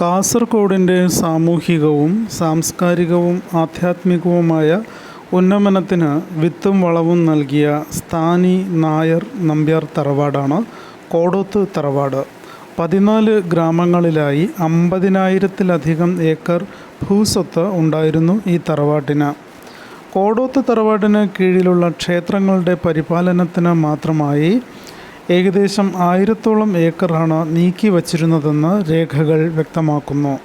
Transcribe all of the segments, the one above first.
കാസർഗോഡിന്റെ സാമൂഹികവും സാംസ്കാരികവും ആധ്യാത്മികവുമായ ഉന്നമനത്തിന് വിത്തും വളവും നൽകിയ സ്ഥാനി നായർ നമ്പ്യാർ തറവാടാണ് കോടോത്ത് തറവാട്. പതിനാല് ഗ്രാമങ്ങളിലായി അമ്പതിനായിരത്തിലധികം ഏക്കർ ഭൂസ്വത്ത് ഉണ്ടായിരുന്നു ഈ തറവാട്ടിന്. കോടോത്ത് തറവാടിന് കീഴിലുള്ള ക്ഷേത്രങ്ങളുടെ പരിപാലനത്തിന് മാത്രമായി ഏകദേശം ആയിരത്തോളം ഏക്കറാണ് നീക്കി വച്ചിരുന്നതെന്ന് രേഖകൾ വ്യക്തമാക്കുന്നു.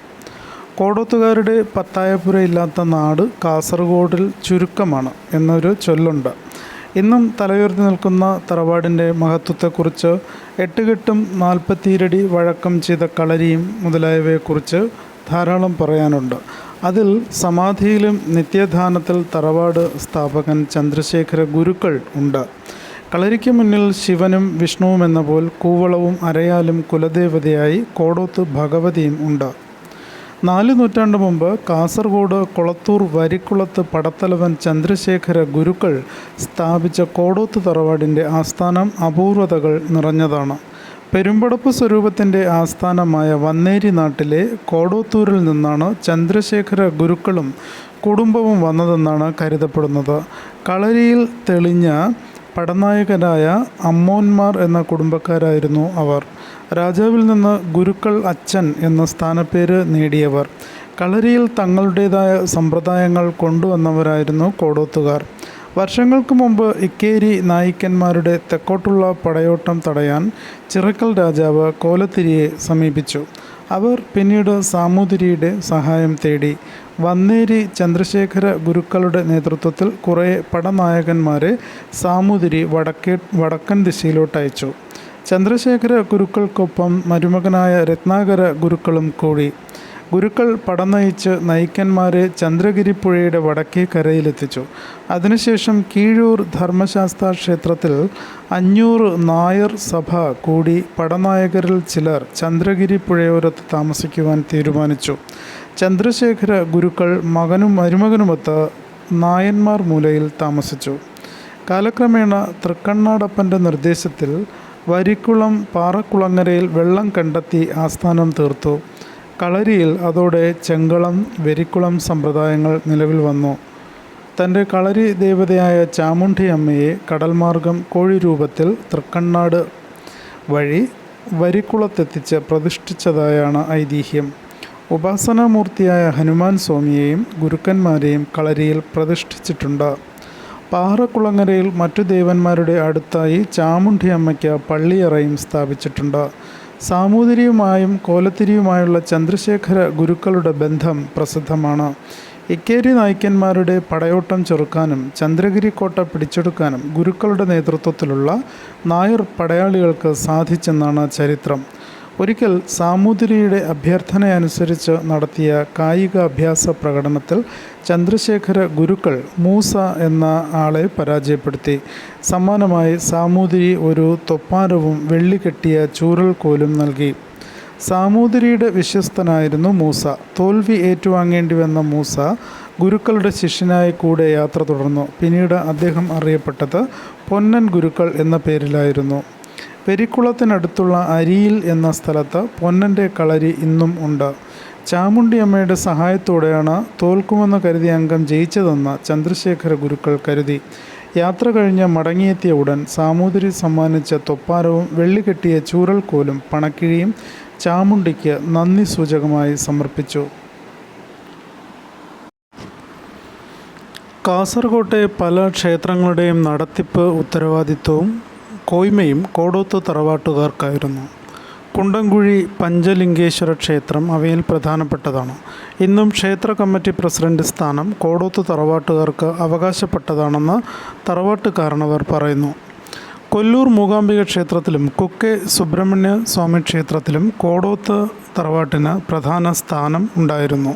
കോടോത്തുകാരുടെ പത്തായപ്പുരയില്ലാത്ത നാട് കാസർഗോഡിൽ ചുരുക്കമാണ് എന്നൊരു ചൊല്ലുണ്ട്. ഇന്നും തലയുയർത്തി നിൽക്കുന്ന തറവാടിന്റെ മഹത്വത്തെക്കുറിച്ച് എട്ടുകെട്ടും നാൽപ്പത്തിരടി വഴക്കം ചെയ്ത കളരിയും മുതലായവയെക്കുറിച്ച് ധാരാളം പറയാനുണ്ട്. അതിൽ സമാധിയിലും നിത്യധാനത്തിൽ തറവാട് സ്ഥാപകൻ ചന്ദ്രശേഖര ഗുരുക്കൾ ഉണ്ട്. കളരിക്ക് മുന്നിൽ ശിവനും വിഷ്ണുവും എന്ന പോൽ കൂവളവും അരയാലും കുലദേവതയായി കോടോത്ത് ഭഗവതിയും ഉണ്ട്. നാല് നൂറ്റാണ്ട് മുമ്പ് കാസർഗോഡ് കൊളത്തൂർ വരിക്കുളത്ത് പടത്തലവൻ ചന്ദ്രശേഖര ഗുരുക്കൾ സ്ഥാപിച്ച കോടോത്ത് തറവാടിന്റെ ആസ്ഥാനം അപൂർവതകൾ നിറഞ്ഞതാണ്. പെരുമ്പടപ്പ് സ്വരൂപത്തിന്റെ ആസ്ഥാനമായ വന്നേരി നാട്ടിലെ കോടോത്തൂരിൽ നിന്നാണ് ചന്ദ്രശേഖര ഗുരുക്കളും കുടുംബവും വന്നതെന്നാണ് കരുതപ്പെടുന്നത്. കളരിയിൽ തെളിഞ്ഞ പടനായകനായ അമ്മോന്മാർ എന്ന കുടുംബക്കാരായിരുന്നു അവർ. രാജാവിൽ നിന്ന് ഗുരുക്കൾ അച്ഛൻ എന്ന സ്ഥാനപ്പേര് നേടിയവർ. കളരിയിൽ തങ്ങളുടേതായ സമ്പ്രദായങ്ങൾ കൊണ്ടുവന്നവരായിരുന്നു കോടോത്തുകാർ. വർഷങ്ങൾക്ക് മുമ്പ് ഇക്കേരി നായിക്കന്മാരുടെ തെക്കോട്ടുള്ള പടയോട്ടം തടയാൻ ചിറക്കൽ രാജാവ് കോലത്തിരിയെ സമീപിച്ചു. അവർ പിന്നീട് സാമൂതിരിയുടെ സഹായം തേടി. വന്നേരി ചന്ദ്രശേഖര ഗുരുക്കളുടെ നേതൃത്വത്തിൽ കുറേ പടനായകന്മാരെ സാമൂതിരി വടക്കേ വടക്കൻ ദിശയിലോട്ടയച്ചു ചന്ദ്രശേഖര ഗുരുക്കൾക്കൊപ്പം മരുമകനായ രത്നാകര ഗുരുക്കളും കൂടി. ഗുരുക്കൾ പടനയിച്ച് നയിക്കന്മാരെ ചന്ദ്രഗിരി പുഴയുടെ വടക്കേ കരയിലെത്തിച്ചു. അതിനുശേഷം കീഴൂർ ധർമ്മശാസ്ത്ര ക്ഷേത്രത്തിൽ അഞ്ഞൂറ് നായർ സഭ കൂടി പടനായകരിൽ ചിലർ ചന്ദ്രഗിരി പുഴയോരത്ത് താമസിക്കുവാൻ തീരുമാനിച്ചു. ചന്ദ്രശേഖര ഗുരുക്കൾ മകനും മരുമകനുമൊത്ത് നായന്മാർ മൂലയിൽ താമസിച്ചു. കാലക്രമേണ തൃക്കണ്ണാടപ്പന്റെ നിർദ്ദേശത്തിൽ വരിക്കുളം പാറക്കുളങ്ങരയിൽ വെള്ളം കണ്ടെത്തി ആസ്ഥാനം തീർത്തു. കളരിയിൽ അതോടെ ചെങ്കളം വെരിക്കുളം സമ്പ്രദായങ്ങൾ നിലവിൽ വന്നു. തന്റെ കളരി ദേവതയായ ചാമുണ്ഡി അമ്മയെ കടൽമാർഗം കോഴി രൂപത്തിൽ തൃക്കണ്ണാട് വഴി വരിക്കുളത്തെത്തിച്ച് പ്രതിഷ്ഠിച്ചതായാണ് ഐതിഹ്യം. ഉപാസനാമൂർത്തിയായ ഹനുമാൻ സ്വാമിയെയും ഗുരുക്കന്മാരെയും കളരിയിൽ പ്രതിഷ്ഠിച്ചിട്ടുണ്ട്. പാറക്കുളങ്ങരയിൽ മറ്റു ദേവന്മാരുടെ അടുത്തായി ചാമുണ്ഡി അമ്മയ്ക്ക് പള്ളിയറയും സ്ഥാപിച്ചിട്ടുണ്ട്. സാമൂതിരിയുമായും കോലത്തിരിയുമായുള്ള ചന്ദ്രശേഖര ഗുരുക്കളുടെ ബന്ധം പ്രസിദ്ധമാണ്. ഇക്കേരി നായ്ക്കന്മാരുടെ പടയോട്ടം ചെറുക്കാനും ചന്ദ്രഗിരി കോട്ട പിടിച്ചെടുക്കാനും ഗുരുക്കളുടെ നേതൃത്വത്തിലുള്ള നായർ പടയാളികൾക്ക് സാധിച്ചെന്നാണ് ചരിത്രം. ഒരിക്കൽ സാമൂതിരിയുടെ അഭ്യർത്ഥന അനുസരിച്ച് നടത്തിയ കായിക അഭ്യാസ പ്രകടനത്തിൽ ചന്ദ്രശേഖര ഗുരുക്കൾ മൂസ എന്ന ആളെ പരാജയപ്പെടുത്തി. സമ്മാനമായി സാമൂതിരി ഒരു തൊപ്പാരവും വെള്ളി കെട്ടിയ കോലും നൽകി. സാമൂതിരിയുടെ വിശ്വസ്തനായിരുന്നു മൂസ. തോൽവി ഏറ്റുവാങ്ങേണ്ടി വന്ന മൂസ ഗുരുക്കളുടെ ശിഷ്യനായി കൂടെ യാത്ര തുടർന്നു. പിന്നീട് അദ്ദേഹം അറിയപ്പെട്ടത് പൊന്നൻ ഗുരുക്കൾ എന്ന പേരിലായിരുന്നു. പെരിക്കുളത്തിനടുത്തുള്ള അരിയിൽ എന്ന സ്ഥലത്ത് പൊന്നന്റെ കളരി ഇന്നും ഉണ്ട്. ചാമുണ്ടിയമ്മയുടെ സഹായത്തോടെയാണ് തോൽക്കുമെന്ന് കരുതിയ അംഗം ജയിച്ചതെന്ന് ചന്ദ്രശേഖര ഗുരുക്കൾ കരുതി. യാത്ര കഴിഞ്ഞ് മടങ്ങിയെത്തിയ ഉടൻ സാമൂതിരി സമ്മാനിച്ച തൊപ്പാരവും വെള്ളികെട്ടിയ ചൂരൽക്കോലും പണക്കിഴിയും ചാമുണ്ടിക്ക് നന്ദി സൂചകമായി സമർപ്പിച്ചു. കാസർകോട്ടെ പല ക്ഷേത്രങ്ങളുടെയും നടത്തിപ്പ് ഉത്തരവാദിത്വവും കോയ്മയും കോടോത്ത് തറവാട്ടുകാർക്കായിരുന്നു. കുണ്ടംകുഴി പഞ്ചലിംഗേശ്വര ക്ഷേത്രം അവയിൽ പ്രധാനപ്പെട്ടതാണ്. ഇന്നും ക്ഷേത്ര കമ്മിറ്റി പ്രസിഡന്റ് സ്ഥാനം കോടോത്ത് തറവാട്ടുകാർക്ക് അവകാശപ്പെട്ടതാണെന്ന് തറവാട്ട് കാരണവർ പറയുന്നു. കൊല്ലൂർ മൂകാംബിക ക്ഷേത്രത്തിലും കുക്കെ സുബ്രഹ്മണ്യ സ്വാമി ക്ഷേത്രത്തിലും കോടോത്ത് തറവാട്ടിന് പ്രധാന സ്ഥാനം ഉണ്ടായിരുന്നു.